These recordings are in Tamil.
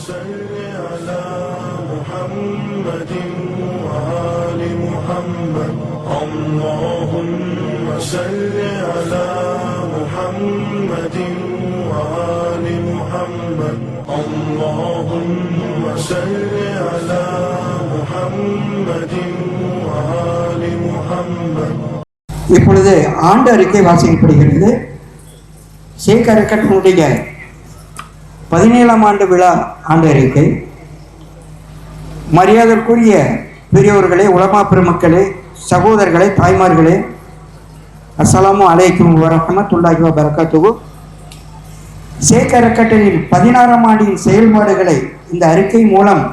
صل على محمد وآل محمد اللهم صل على محمد وآل محمد اللهم صل على محمد وآل محمد இப்பொழுது ஆண்டு அறிக்கை வாசிக்கப்படுகிறது ஷேக் அறக்கட்டனுடைய பதினேழாம் ஆண்டு விழா ஆண்டு அறிக்கை. மரியாதைக்குரிய பெரியோர்களே உலமா பெருமக்களே சகோதரர்களே தாய்மார்களே அஸ்ஸலாமு அலைக்கும் வரஹமத்துல்லாஹி வபரகாத்துஹு ஷேக் அறக்கட்டளின் பதினாறாம் ஆண்டின் செயல்பாடுகளை இந்த அறிக்கை மூலம்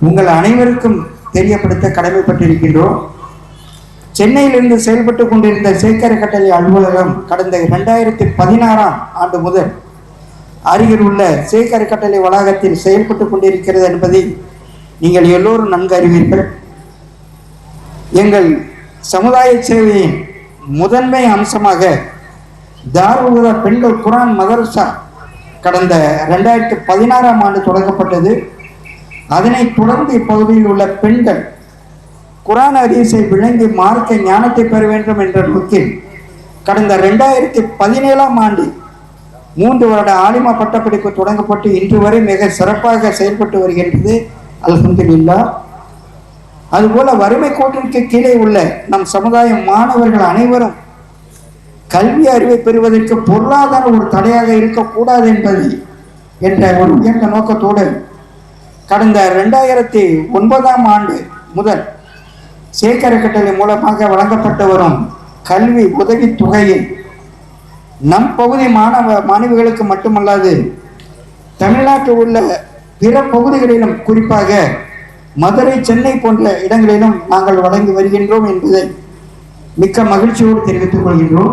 உங்கள் அனைவருக்கும் தெரியப்படுத்த கடமைப்பட்டிருக்கின்றோம். சென்னையிலிருந்து செயல்பட்டு கொண்டிருந்த சேக்கர கட்டளை அலுவலகம் கடந்த இரண்டாயிரத்தி பதினாறாம் ஆண்டு முதல் அருகில் உள்ள சேகர கட்டளை வளாகத்தில் செயல்பட்டு கொண்டிருக்கிறது என்பதை நீங்கள் எல்லோரும் நன்கு அறிவீர்கள். எங்கள் சமுதாய சேவையின் முதன்மை அம்சமாக தாரூரா பெண்கள் குரான் மதரசா கடந்த ரெண்டாயிரத்தி பதினாறாம் ஆண்டு தொடங்கப்பட்டது. அதனைத் தொடர்ந்து இப்பகுதியில் உள்ள பெண்கள் குரான் அரிசை விளங்கி மார்க்க ஞானத்தை பெற வேண்டும் என்ற நோக்கில் கடந்த ரெண்டாயிரத்தி பதினேழாம் ஆண்டு மூன்று வருட ஆலிமா பட்டப்படிப்பு தொடங்கப்பட்டு இன்று வரை மிக சிறப்பாக செயல்பட்டு வருகின்றது. அல்ஹம்துலில்லா. அதுபோல வறுமை கோட்டிற்கு கீழே உள்ள நம் சமுதாய மாணவர்கள் அனைவரும் கல்வி அறிவை பெறுவதற்கு பொருளாதார ஒரு தடையாக இருக்கக்கூடாது என்பது என்ற ஒரு உயர்ந்த நோக்கத்தோடு கடந்த ரெண்டாயிரத்தி ஒன்பதாம் ஆண்டு முதல் சேகர கட்டளை மூலமாக வழங்கப்பட்டு வரும் கல்வி உதவித் தொகையை நம் பகுதி மாணவ மாணவிகளுக்கு மட்டுமல்லாது தமிழ்நாட்டில் உள்ள பிற பகுதிகளிலும் குறிப்பாக மதுரை சென்னை போன்ற இடங்களிலும் நாங்கள் வழங்கி வருகின்றோம் என்பதை மிக்க மகிழ்ச்சியோடு தெரிவித்துக் கொள்கின்றோம்.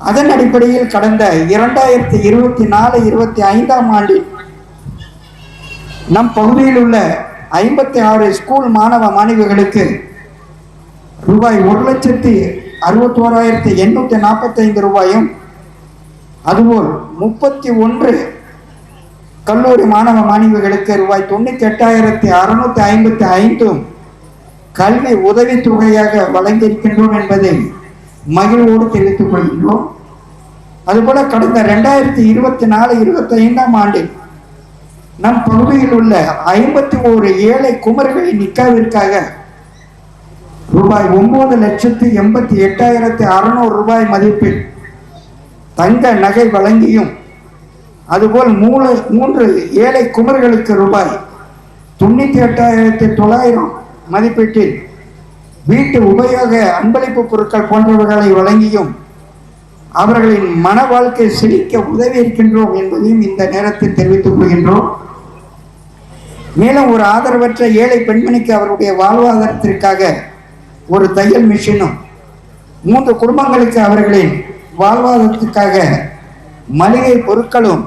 அதன் அடிப்படையில் கடந்த இரண்டாயிரத்தி இருபத்தி நாலு இருபத்தி ஐந்தாம் ஆண்டில் நம் பகுதியில் உள்ள ஐம்பத்தி ஆறு ஸ்கூல் மாணவ மாணவிகளுக்கு ரூபாய் ஒரு லட்சத்தி அறுபத்தோராயிரத்தி எண்ணூற்றி நாற்பத்தைந்து ரூபாயும் அதுபோல் முப்பத்தி ஒன்று கல்லூரி மாணவ மாணவிகளுக்கு ரூபாய் தொண்ணூற்றி எட்டாயிரத்தி அறுநூத்தி ஐம்பத்தி ஐந்தும் கல்வி உதவித் தொகையாக வழங்கியிருக்கின்றோம் என்பதை மகிழ்வோடு தெரிவித்துக் கொள்கின்றோம். அதுபோல கடந்த ரெண்டாயிரத்தி இருபத்தி நாலு இருபத்தி ஐந்தாம் ஆண்டில் நம் பகுதியில் உள்ள ஐம்பத்தி ஓரு ஏழை குமர்களின் நிக்காவிற்காக ரூபாய் ஒன்பது லட்சத்து எண்பத்தி எட்டாயிரத்தி அறுநூறு ரூபாய் மதிப்பில் தங்க நகை வழங்கியும் அதுபோல் மூணு மூன்று ஏழை குமர்களுக்கு ரூபாய் தொண்ணூற்றி எட்டாயிரத்தி தொள்ளாயிரம் மதிப்பீட்டில் வீட்டு உபயோக அன்பளிப்பு பொருட்கள் போன்றவர்களை வழங்கியும் அவர்களின் மன வாழ்க்கை செழிக்க உதவி இருக்கின்றோம் என்பதையும் இந்த நேரத்தில் தெரிவித்துக் கொள்கின்றோம். மேலும் ஒரு ஆதரவற்ற ஏழை பெண்மணிக்கு அவருடைய வாழ்வாதாரத்திற்காக ஒரு தையல் மிஷினும் மூன்று குடும்பங்களுக்கு அவர்களின் வாழ்வாதாரத்திற்காக மளிகை பொருட்களும்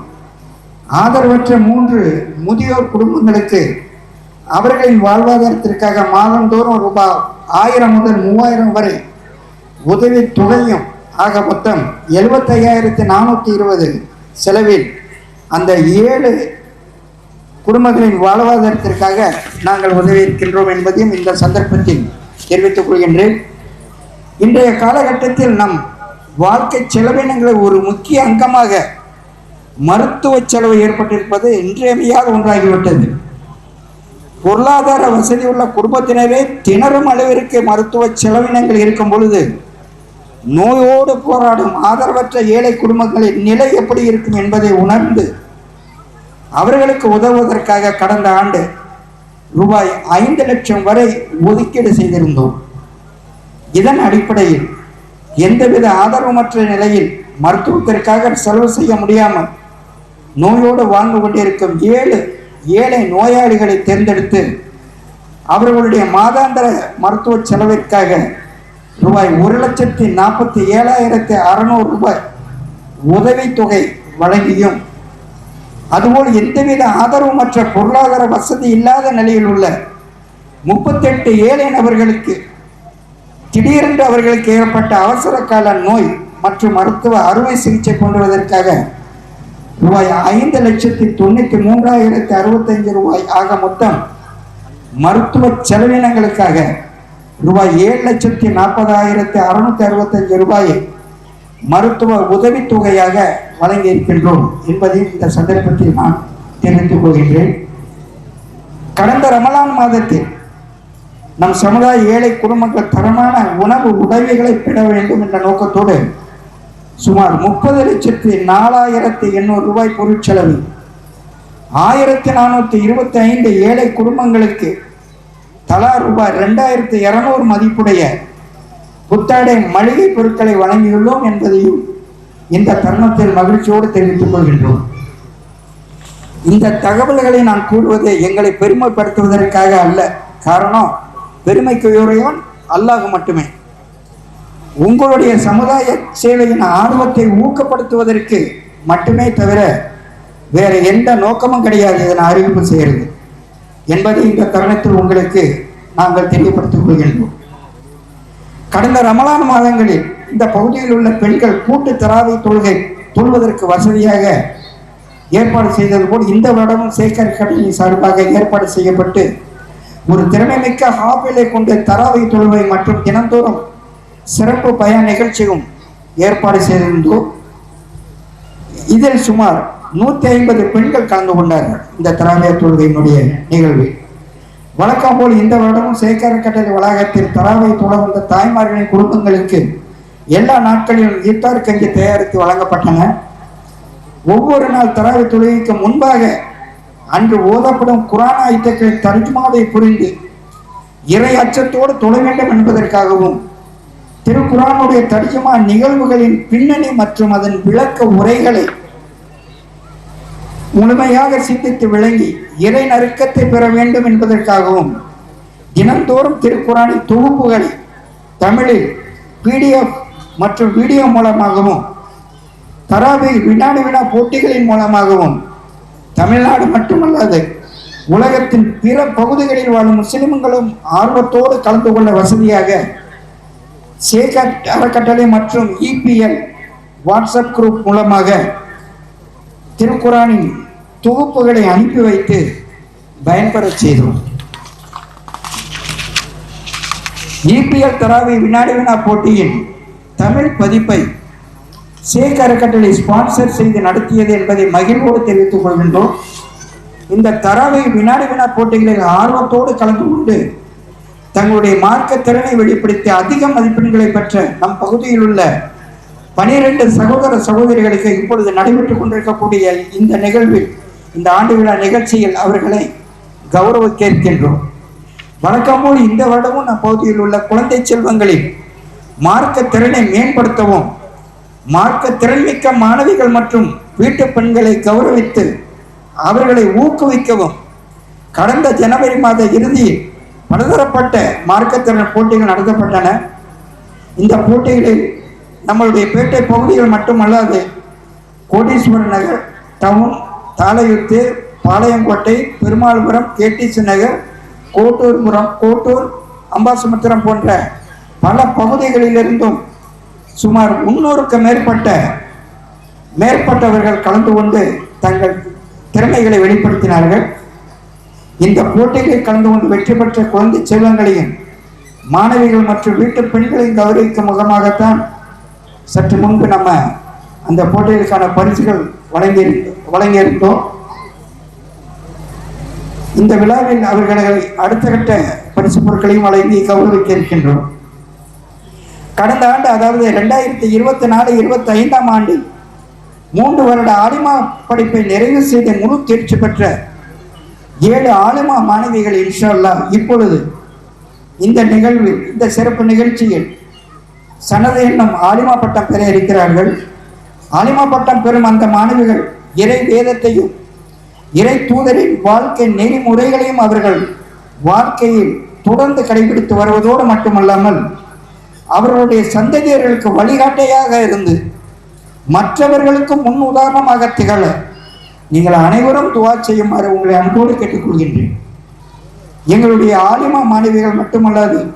ஆதரவற்ற மூன்று முதியோர் குடும்பங்களுக்கு அவர்களின் வாழ்வாதாரத்திற்காக மாதந்தோறும் ரூபாய் ஆயிரம் முதல் மூவாயிரம் வரை உதவி தொகையும் ஆக மொத்தம் எழுபத்தையாயிரத்தி நானூற்றி இருபது செலவில் அந்த ஏழு குடும்பங்களின் வாழ்வாதாரத்திற்காக நாங்கள் உதவி இருக்கின்றோம் என்பதையும் இந்த சந்தர்ப்பத்தில் தெரிவித்துக் கொள்கின்றேன் இன்றைய காலகட்டத்தில் நம் வாழ்க்கை செலவினங்களை ஒரு முக்கிய அங்கமாக மருத்துவ செலவு ஏற்பட்டிருப்பது இன்றியமையாத ஒன்றாகிவிட்டது. பொருளாதார வசதி உள்ள குடும்பத்தினரே திணறும் அளவிற்கு மருத்துவ செலவினங்கள் இருக்கும் பொழுது நோயோடு போராடும் ஆதரவற்ற ஏழை குடும்பங்களின் நிலை எப்படி இருக்கும் என்பதை உணர்ந்து அவர்களுக்கு உதவுவதற்காக கடந்த ஆண்டு ரூபாய் ஐந்து லட்சம் வரை ஒதுக்கீடு செய்திருந்தோம். இதன் அடிப்படையில் எந்தவித ஆதரவுமற்ற நிலையில் மருத்துவத்திற்காக செலவு செய்ய முடியாமல் நோயோடு வாழ்ந்து கொண்டிருக்கும் ஏழு ஏழை நோயாளிகளை தேர்ந்தெடுத்து அவர்களுடைய மாதாந்திர மருத்துவ செலவிற்காக ரூபாய் ஒரு லட்சத்தி நாற்பத்தி ஏழாயிரத்தி அறநூறு ரூபாய் உதவித்தொகை வழங்கியும் அதுபோல் எந்தவித ஆதரவுமற்ற பொருளாதார வசதி இல்லாத நிலையில் உள்ள முப்பத்தெட்டு ஏழை நபர்களுக்கு திடீரென்று அவர்களுக்கு ஏற்பட்ட அவசர கால நோய் மற்றும் மருத்துவ அறுவை சிகிச்சை கொண்டுவதற்காக ரூபாய் ஐந்து லட்சத்தி தொண்ணூற்றி மூன்றாயிரத்தி அறுபத்தஞ்சு ரூபாய் ஆக மொத்தம் மருத்துவ செலவினங்களுக்காக ரூபாய் ஏழு லட்சத்தி நாற்பதாயிரத்தி அறுநூத்தி அறுபத்தஞ்சு ரூபாயை மருத்துவ உதவித்தொகையாக வழங்கி இருக்கின்றோம் என்பதை இந்த சந்தர்ப்பத்தில் நான் தெரிவித்துக் கொள்கின்றேன். கடந்த ரமலான் மாதத்தில் நம் சமுதாய ஏழை குடும்பங்கள் தரமான உணவு உதவிகளை பெற வேண்டும் என்ற நோக்கத்தோடு சுமார் முப்பது லட்சத்தி நாலாயிரத்தி எண்ணூறு ரூபாய் பொருட்செலவு ஆயிரத்தி நானூற்றி இருபத்தி ஐந்து ஏழை குடும்பங்களுக்கு தலா ரூபாய் ரெண்டாயிரத்தி இருநூறு மதிப்புடைய புத்தாடை மளிகை பொருட்களை வழங்கியுள்ளோம் என்பதையும் இந்த தருணத்தில் மகிழ்ச்சியோடு தெரிவித்துக் கொள்கின்றோம். இந்த தகவல்களை நான் கூறுவது எங்களை பெருமைப்படுத்துவதற்காக அல்ல. காரணம் பெருமைக்குரியவன் அல்லாஹ் மட்டுமே. உங்களுடைய சமுதாய சேவையின் ஆர்வத்தை ஊக்கப்படுத்துவதற்கு மட்டுமே தவிர வேற எந்த நோக்கமும் கிடையாது இதனை அறிவிப்பு செய்கிறது. என்பதை இந்த தருணத்தில் உங்களுக்கு நாங்கள் தெரியப்படுத்திக் கொள்கின்றோம். கடந்த ரமலான் மாதங்களில் இந்த பகுதியில் உள்ள பெண்கள் கூட்டு தராவை தொழுகை தொழுவதற்கு வசதியாக ஏற்பாடு செய்தது போல் இந்த வருடமும் சேகர் கடலின் சார்பாக ஏற்பாடு செய்யப்பட்டு ஒரு திறமைமிக்க ஹாபிலை கொண்டு தராவை தொழுவை மற்றும் தினந்தோறும் சிறப்பு பயன் நிகழ்ச்சியும் ஏற்பாடு செய்திருந்தோம். இதில் சுமார் நூற்றி ஐம்பது பெண்கள் கலந்து கொண்டார்கள் இந்த தராவிய தொழுகையினுடைய நிகழ்வில். வழக்கம் போல் இந்த வருடமும் சேகர கட்டளை வளாகத்தில் தராவை தொடர்ந்த தாய்மார்களின் குடும்பங்களுக்கு எல்லா நாட்களிலும் ஈத்தார் கஞ்சி தயாரித்து வழங்கப்பட்டன. ஒவ்வொரு நாள் தராவி தொழுகைக்கு முன்பாக அன்று ஓதப்படும் குரான் ஆயுதங்களின் தர்ஜுமாவை புரிந்து இறை அச்சத்தோடு தொழ வேண்டும் என்பதற்காகவும் திருக்குறானுடைய தர்ஜுமா நிகழ்வுகளின் பின்னணி மற்றும் அதன் விளக்க உரைகளை முழுமையாக சிந்தித்து விளங்கி இறை நறுக்கத்தை பெற வேண்டும் என்பதற்காகவும் தினந்தோறும் திருக்குறானின் தொகுப்புகளை தமிழில் பிடிஎஃப் மற்றும் வீடியோ மூலமாகவும் தராவி வினாடி வினா போட்டிகளின் மூலமாகவும் தமிழ்நாடு மட்டுமல்லாது உலகத்தின் பிற பகுதிகளில் வாழும் முஸ்லிம்களும் ஆர்வத்தோடு கலந்து கொள்ள வசதியாக சேகர் அறக்கட்டளை மற்றும் இபிஎல் வாட்ஸ்அப் குரூப் மூலமாக திருக்குறானின் தொகுப்புகளை அனுப்பி வைத்து பயன்பெறச் செய்தோம். இபிஎல் தராவி வினாடி வினா போட்டியின் தமிழ் பதிப்பை சேக் அறக்கட்டளை ஸ்பான்சர் செய்து நடத்தியது என்பதை மகிழ்வோடு தெரிவித்துக் கொள்கின்றோம். இந்த தராவை வினாடி வினா போட்டிகளில் ஆர்வத்தோடு கலந்து கொண்டு தங்களுடைய மார்க்க திறனை வெளிப்படுத்தி அதிக மதிப்பெண்களை பெற்ற நம் பகுதியில் உள்ள பனிரெண்டு சகோதர சகோதரிகளுக்கு இப்பொழுது நடைபெற்றுக் கொண்டிருக்கக்கூடிய இந்த நிகழ்வில் இந்த ஆண்டு விழா நிகழ்ச்சியில் அவர்களை கௌரவ கேட்கின்றோம் வழக்கம் போல் இந்த வருடமும் நம் பகுதியில் உள்ள குழந்தை செல்வங்களில் மார்க்க திறனை மேம்படுத்தவும் மார்க்க திறன்மிக்க மாணவிகள் மற்றும் வீட்டு பெண்களை கௌரவித்து அவர்களை ஊக்குவிக்கவும் கடந்த ஜனவரி மாத இறுதியில் பலதரப்பட்ட மார்க்கத்திறன் போட்டிகள் நடத்தப்பட்டன. இந்த போட்டிகளில் நம்மளுடைய பேட்டை பகுதிகள் மட்டுமல்லாது கோடீஸ்வரன் நகர் டவுன் தாளையுத்து பாளையங்கோட்டை பெருமாள்புரம் கேடிசி நகர் கோட்டூர்புரம் கோட்டூர் அம்பாசமுத்திரம் போன்ற பல பகுதிகளிலிருந்தும் சுமார் முன்னூறுக்கு மேற்பட்ட மேற்பட்டவர்கள் கலந்து கொண்டு தங்கள் திறமைகளை வெளிப்படுத்தினார்கள். இந்த போட்டிகளில் கலந்து கொண்டு வெற்றி பெற்ற குழந்தை செல்வங்களையும் மாணவிகள் மற்றும் வீட்டு பெண்களையும் கௌரவிக்கும் முகமாகத்தான் சற்று முன்பு நம்ம அந்த போட்டிகளுக்கான பரிசுகள் வழங்கியிருந்தோம். வழங்கியிருந்தோம் இந்த விழாவில் அவர்களை அடுத்த கட்ட பரிசு பொருட்களையும் வழங்கி கௌரவிக்க இருக்கின்றோம். கடந்த ஆண்டு அதாவது ரெண்டாயிரத்தி இருபத்தி நாலு இருபத்தி ஐந்தாம் ஆண்டு மூன்று வருட ஆலிமா படிப்பை நிறைவு செய்த முழு தேர்ச்சி பெற்ற ஏழு ஆலிமா மாணவிகள் இன்ஷா அல்லாஹ் இப்பொழுது இந்த நிகழ்வில் இந்த சிறப்பு நிகழ்ச்சியில் சனது என்னும் ஆலிமா பட்டம் பெற இருக்கிறார்கள். ஆலிமா பட்டம் பெறும் அந்த மாணவிகள் இறை வேதத்தையும் இறை தூதரின் வாழ்க்கை நெறிமுறைகளையும் அவர்கள் வாழ்க்கையில் தொடர்ந்து கடைபிடித்து வருவதோடு மட்டுமல்லாமல் அவர்களுடைய சந்ததியர்களுக்கு வழிகாட்டையாக இருந்து மற்றவர்களுக்கு முன் உதாரணமாக திகழ நீங்கள் அனைவரும் துவா செய்யுமாறு உங்களை அன்போடு கேட்டுக்கொள்கின்றேன். எங்களுடைய ஆலிமா மாணவிகள் மட்டுமல்லாது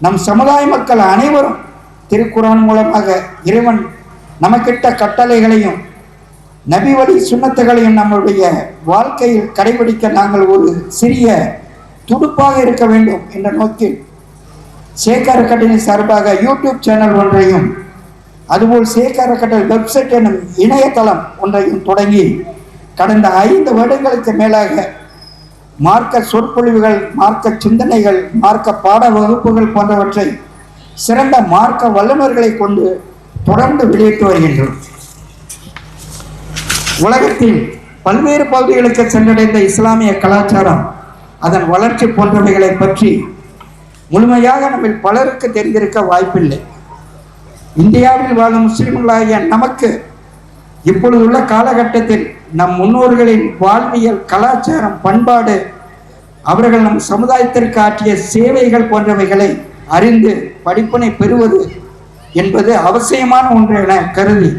நம் சமுதாய மக்கள் அனைவரும் திருக்குறான் மூலமாக இறைவன் நமக்கிட்ட கட்டளைகளையும் நபி வழி சுண்ணத்துகளையும் நம்முடைய வாழ்க்கையில் கடைபிடிக்க நாங்கள் ஒரு சிறிய துடுப்பாக இருக்க வேண்டும் என்ற நோக்கில் சேகர் அறக்கட்டளை சார்பாக யூடியூப் சேனல் ஒன்றையும் அதுபோல் சேகர் அறக்கட்டளை வெப்சைட் எனும் இணையதளம் ஒன்றையும் தொடங்கி கடந்த ஐந்து வருடங்களுக்கு மேலாக மார்க்க சொற்பொழிவுகள் மார்க்க சிந்தனைகள் மார்க்க பாட வகுப்புகள் போன்றவற்றை சிறந்த மார்க்க வல்லுநர்களை கொண்டு தொடர்ந்து வெளியிட்டு வருகின்றோம். உலகத்தில் பல்வேறு பகுதிகளுக்கு சென்றடைந்த இஸ்லாமிய கலாச்சாரம் அதன் வளர்ச்சி போன்றவைகளை பற்றி முழுமையாக நம்மில் பலருக்கு தெரிந்திருக்க வாய்ப்பில்லை. இந்தியாவில் வாழும் முஸ்லிம்களாகிய நமக்கு இப்பொழுது உள்ள காலகட்டத்தில் நம் முன்னோர்களின் வாழ்வியல் கலாச்சாரம் பண்பாடு அவர்கள் நம் சமுதாயத்திற்கு ஆற்றிய சேவைகள் போன்றவைகளை அறிந்து படிப்பினை பெறுவது என்பது அவசியமான ஒன்று என கருதி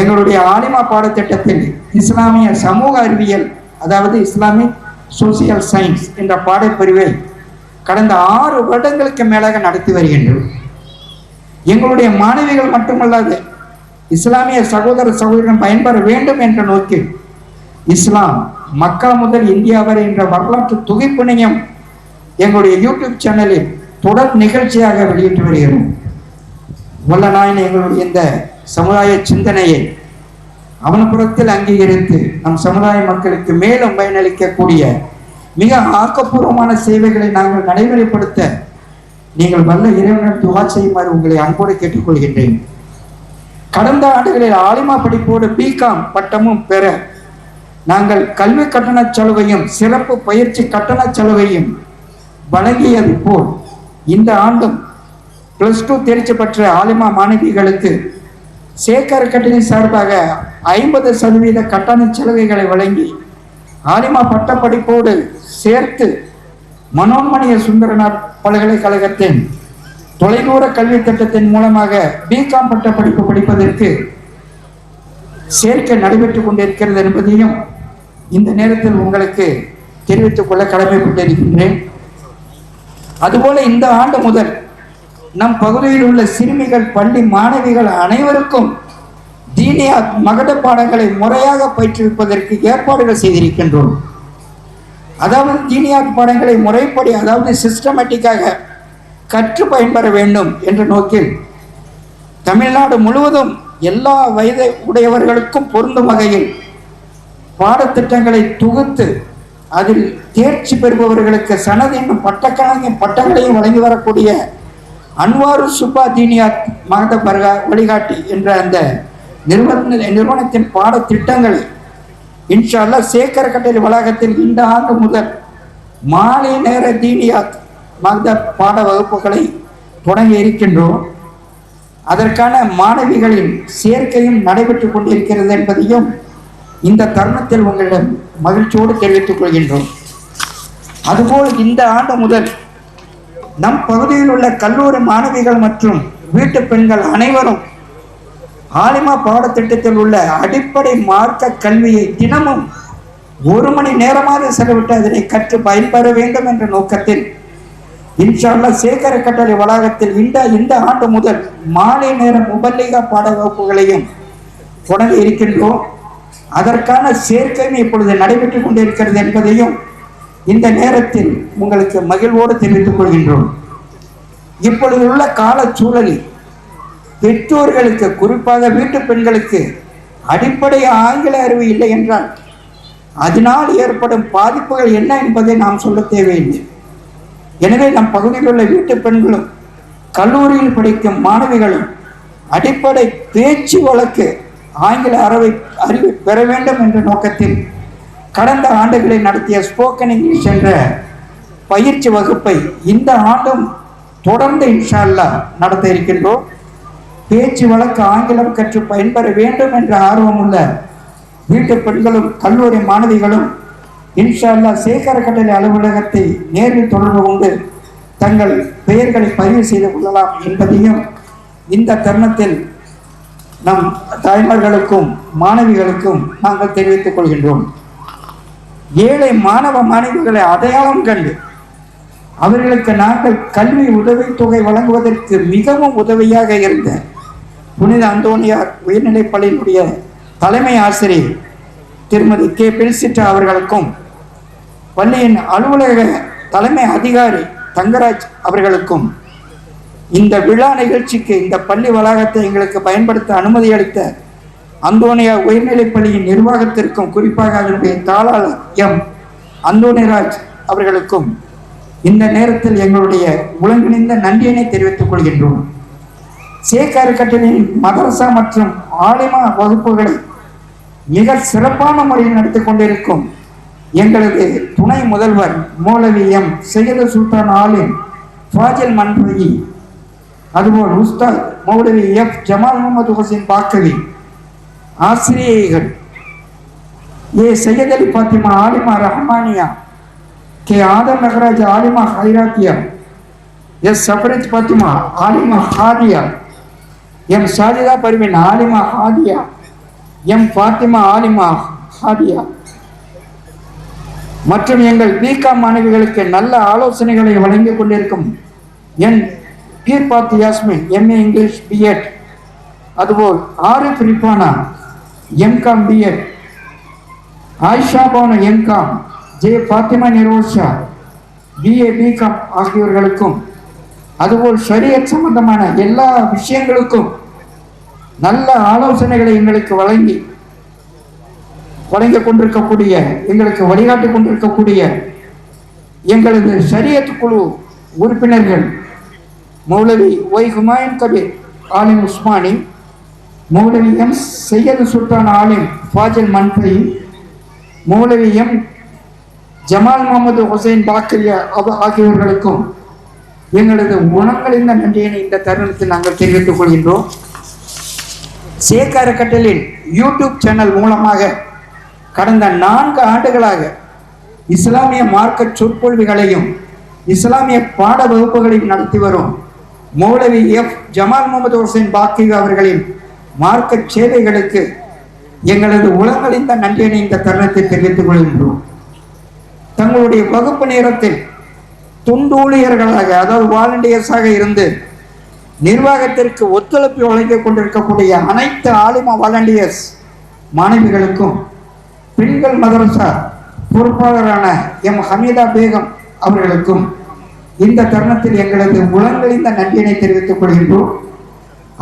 எங்களுடைய ஆலிமா பாடத்திட்டத்தில் இஸ்லாமிய சமூக அறிவியல் அதாவது இஸ்லாமிக் சோசியல் சயின்ஸ் என்ற பாடப்பிரிவை கடந்த ஆறு வருடங்களுக்கு மேலாக நடத்தி வருகின்றோம். எங்களுடைய மாணவிகள் மட்டுமல்லாது இஸ்லாமிய சகோதர சகோதரன் பயன்பெற வேண்டும் என்ற நோக்கில் இஸ்லாம் மக்கா முதல் இந்தியா வரை என்ற வரலாற்று தொகுப்பினையும் எங்களுடைய யூடியூப் சேனலில் தொடர் நிகழ்ச்சியாக வெளியிட்டு வருகிறோம். வல்ல நாயின் எங்களுடைய இந்த சமுதாய சிந்தனையை அவனப்புறத்தில் அங்கீகரித்து நம் சமுதாய மக்களுக்கு மேலும் பயனளிக்கக்கூடிய மிக ஆக்கப்பூர்வமான சேவைகளை நாங்கள் நடைமுறைப்படுத்த நீங்கள் வல்ல இறைவனிடம் துவா செய்யுமாறு உங்களை அன்போடு கேட்டுக்கொள்கின்றேன். கடந்த ஆண்டுகளில் ஆலிமா படிப்போடு பிகாம் பட்டமும் பெற நாங்கள் கல்வி கட்டணச் செலவையும் சிறப்பு பயிற்சி கட்டணச் செலவையும் வழங்கியது போல் இந்த ஆண்டும் பிளஸ் டூ தேர்ச்சி பெற்ற ஆலிமா மாணவிகளுக்கு சேகர் கட்டணி சார்பாக ஐம்பது சதவீத கட்டண சலுகைகளை வழங்கி ஆலிமா பட்டப்படிப்போடு சேர்த்து மனோன்மணிய சுந்தரனார் பல்கலைக்கழகத்தின் தொலைதூர கல்வி திட்டத்தின் மூலமாக பிகாம் பட்டப்படிப்பு படிப்பதற்கு சேர்க்கை நடைபெற்றுக் கொண்டிருக்கிறது என்பதையும் இந்த நேரத்தில் உங்களுக்கு தெரிவித்துக் கொள்ள கடமைப்பட்டிருக்கின்றேன். அதுபோல இந்த ஆண்டு முதல் நம் பகுதியில் உள்ள சிறுமிகள் பள்ளி மாணவிகள் அனைவருக்கும் தீனியா மகட பாடங்களை முறையாக பயிற்றுவிப்பதற்கு ஏற்பாடுகள் செய்திருக்கின்றோம். அதாவது தீனியாத் பாடங்களை முறைப்படி அதாவது சிஸ்டமேட்டிக்காக கற்று பயன்பெற வேண்டும் என்ற நோக்கில் தமிழ்நாடு முழுவதும் எல்லா வயது உடையவர்களுக்கும் பொருந்தும் வகையில் பாடத்திட்டங்களை தொகுத்து அதில் தேர்ச்சி பெறுபவர்களுக்கு சனது என்னும் பட்டக்கணக்கின் பட்டங்களையும் வழங்கி வரக்கூடிய அன்வாரு சுப்பா தீனியாத் மகத பர்கா வழிகாட்டி என்ற அந்த நிறுவன நிறுவனத்தின் பாடத்திட்டங்கள் இன்ஷால்லா அல்லாஹ் சேகர் கட்டளை வளாகத்தில் இந்த ஆண்டு முதல் மாலை நேர தீனியாத் மகத பாட வகுப்புகளை தொடங்கி இருக்கின்றோம். அதற்கான மாணவிகளின் சேர்க்கையும் நடைபெற்றுக் கொண்டிருக்கிறது என்பதையும் இந்த தருணத்தில் உங்களிடம் மகிழ்ச்சியோடு தெரிவித்துக் கொள்கின்றோம். அதுபோல் இந்த ஆண்டு முதல் நம் பகுதியில் உள்ள கல்லூரி மாணவிகள் மற்றும் வீட்டு பெண்கள் அனைவரும் ஆலிமா பாடத்திட்டத்தில் உள்ள அடிப்படை மார்க்க கல்வியை தினமும் ஒரு மணி நேரமாக செலவிட்டு அதனை கற்று பயன்பெற வேண்டும் என்ற நோக்கத்தில் இன்ஷா சேகர கட்டளை வளாகத்தில் இந்த இந்த ஆண்டு முதல் மாலை நேர முபல்லிகா பாட வகுப்புகளையும் தொடங்க இருக்கின்றோம். அதற்கான சேர்க்கையும் இப்பொழுது நடைபெற்றுக் கொண்டிருக்கிறது என்பதையும் இந்த நேரத்தில் உங்களுக்கு மகிழ்வோடு தெரிவித்துக் கொள்கின்றோம். இப்பொழுது உள்ள கால சூழலில் பெற்றோர்களுக்கு குறிப்பாக வீட்டு பெண்களுக்கு அடிப்படை ஆங்கில அறிவு இல்லை என்றால் அதனால் ஏற்படும் பாதிப்புகள் என்ன என்பதை நாம் சொல்ல தேவையில்லை. எனவே நம் பகுதியில் உள்ள வீட்டு பெண்களும் கல்லூரியில் படிக்கும் மாணவிகளும் அடிப்படை பேச்சு வழக்கு ஆங்கில அறிவை அறிவு பெற வேண்டும் என்ற நோக்கத்தில் கடந்த ஆண்டுகளில் நடத்திய ஸ்போக்கன் இங்கிலீஷ் என்ற பயிற்சி வகுப்பை இந்த ஆண்டும் தொடர்ந்து இன்ஷால்லா நடத்த இருக்கின்றோம். பேச்சு வழக்கு ஆங்கிலம் கற்று பயன்பெற வேண்டும் என்ற ஆர்வமுள்ள வீட்டு பெண்களும் கல்லூரி மாணவிகளும் இன்ஷா அல்லாஹ் சேகர கட்டளை அலுவலகத்தை நேரில் தொடர்பு கொண்டு தங்கள் பெயர்களை பதிவு செய்து கொள்ளலாம் என்பதையும் இந்த தருணத்தில் நம் தாய்மார்களுக்கும் மாணவிகளுக்கும் நாங்கள் தெரிவித்துக் கொள்கின்றோம். ஏழை மாணவ மாணவிகளை அடையாளம் கண்டு அவர்களுக்கு நாங்கள் கல்வி உதவித்தொகை வழங்குவதற்கு மிகவும் உதவியாக இருந்த புனித அந்தோனியார் உயர்நிலைப் பள்ளியினுடைய தலைமை ஆசிரியர் திருமதி கே. பில்சிட்டா அவர்களுக்கும் பள்ளியின் அலுவலக தலைமை அதிகாரி தங்கராஜ் அவர்களுக்கும் இந்த விழா நிகழ்ச்சிக்கு இந்த பள்ளி வளாகத்தை எங்களுக்கு பயன்படுத்த அனுமதி அளித்த அந்தோனியா உயர்நிலைப் பள்ளியின் நிர்வாகத்திற்கும் குறிப்பாக அதனுடைய தாளாளர் எம். அந்தோனிராஜ் அவர்களுக்கும் இந்த நேரத்தில் எங்களுடைய ஒருங்கிணைந்த நன்றியினை தெரிவித்துக் கொள்கின்றோம். சேக் கட்டளையின் மதரசா மற்றும் ஆலிமா வகுப்புகளை மிக சிறப்பான முறையில் நடத்தி கொண்டிருக்கும் எங்களது துணை முதல்வர் மௌலவி எம். சையது சுல்தான் ஆலிம் ஃபாஜில் மன்ஃபி அதுபோல் உஸ்தாத் மௌலவி எஃப். ஜமால் முகமது ஹுசைன் பாக்கவி ஆசிரியைகள். ஏ சையத் அலி பாத்திமா ஆலிமா ரஹ்மானியா கே ஆதம் நகராஜ் ஆலிமா ஹைராத்தியா எஸ் சஃபரத் பாத்திமா ஆலிமா ஹாதியா எம் சாஜிதா பர்வின் ஆலிமா ஹாதியா எம் பாத்திமா ஆலிமா ஹாதியா. மற்றும் எங்கள் பிகாம் மாணவிகளுக்கு நல்ல ஆலோசனைகளை வழங்கிக் கொண்டிருக்கும் N Keerbath Yasmin MA English BEd அதுபோல் Arif Rifana MCom BEd Ayesha Banu MCom J Fathima Nirosha BA BCom ஆகியோர்களுக்கும் அதுபோல் ஷரியத் சம்பந்தமான எல்லா விஷயங்களுக்கும் நல்ல ஆலோசனைகளை எங்களுக்கு வழங்கி வழங்கிக் கொண்டிருக்கக்கூடிய எங்களுக்கு வழிகாட்டிக் கொண்டிருக்கக்கூடிய எங்களது ஷரியத் குழு உறுப்பினர்கள் மௌலவி Y Humayun Kabir Alim Usmani Moulavi M Syed Sultan Alim Fazil Manbai Moulavi M Jamal Mohammed Hussain Bakariya ஆகியோர்களுக்கும் எங்களது உணங்களிந்த நன்றியினை இந்த தருணத்தில் நாங்கள் தெரிவித்துக் கொள்கின்றோம். சேக் அறக்கட்டளின் யூடியூப் சேனல் மூலமாக கடந்த நான்கு ஆண்டுகளாக இஸ்லாமிய மார்க்கெட் சொற்பொழிவுகளையும் இஸ்லாமிய பாட வகுப்புகளையும் நடத்தி வரும் மௌலவி எஃப் ஜமால் முகமது ஹுசைன் பாக்கி அவர்களின் மார்க்க சேவைகளுக்கு எங்களது உலகழிந்த நன்றியினை இந்த தருணத்தில் தெரிவித்துக் கொள்கின்றோம். தங்களுடைய வகுப்பு நேரத்தில் துண்டூழியர்களாக அதாவது வாலண்டியர்ஸாக இருந்து நிர்வாகத்திற்கு ஒத்துழைப்பு வழங்கிக் கொண்டிருக்கக்கூடிய அனைத்து ஆளும வாலண்டியர்ஸ் மாணவிகளுக்கும் பெண்கள் மதரசா பொறுப்பாளரான எம். ஹமீதா பேகம் அவர்களுக்கும் இந்த தருணத்தில் எங்களது உலங்களிந்த நன்றியினை தெரிவித்துக் கொள்கின்றோம்.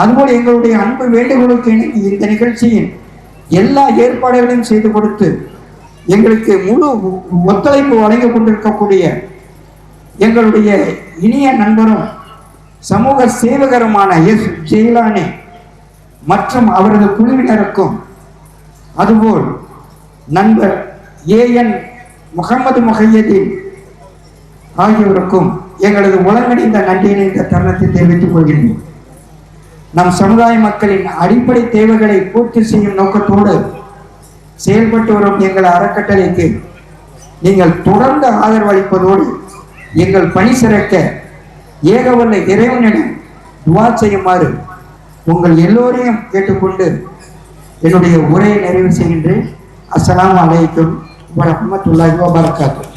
அதுபோல் எங்களுடைய அன்பு வேண்டுகோளுக்கு இணங்கி இந்த நிகழ்ச்சியின் எல்லா ஏற்பாடுகளையும் செய்து கொடுத்து எங்களுக்கு முழு ஒத்துழைப்பு வழங்கிக் கொண்டிருக்கக்கூடிய எங்களுடைய இனிய நண்பரும் சமூக சேவகருமான எஸ் ஜெயிலானி மற்றும் அவரது குழுவினருக்கும் அதுபோல் நண்பர் ஏஎன் முகமது முகையதீன் ஆகியோருக்கும் எங்களது உலகணிந்த நன்றியினை இந்த தருணத்தை தெரிவித்துக் கொள்கிறேன். நம் சமுதாய மக்களின் அடிப்படை தேவைகளை பூர்த்தி செய்யும் நோக்கத்தோடு செயல்பட்டு வரும் எங்கள் அறக்கட்டளைக்கு நீங்கள் தொடர்ந்து ஆதரவளிப்பதோடு எங்கள் பணி சிறக்க ஏகவல்ல இறைவனிடம் துவா செய்யுமாறு உங்கள் எல்லோரையும் கேட்டுக்கொண்டு என்னுடைய உரையை நிறைவு செய்கின்றேன். அஸ்லாம் அலைக்கும் வரமத்துல்லாஹி வபரகாத்துஹு.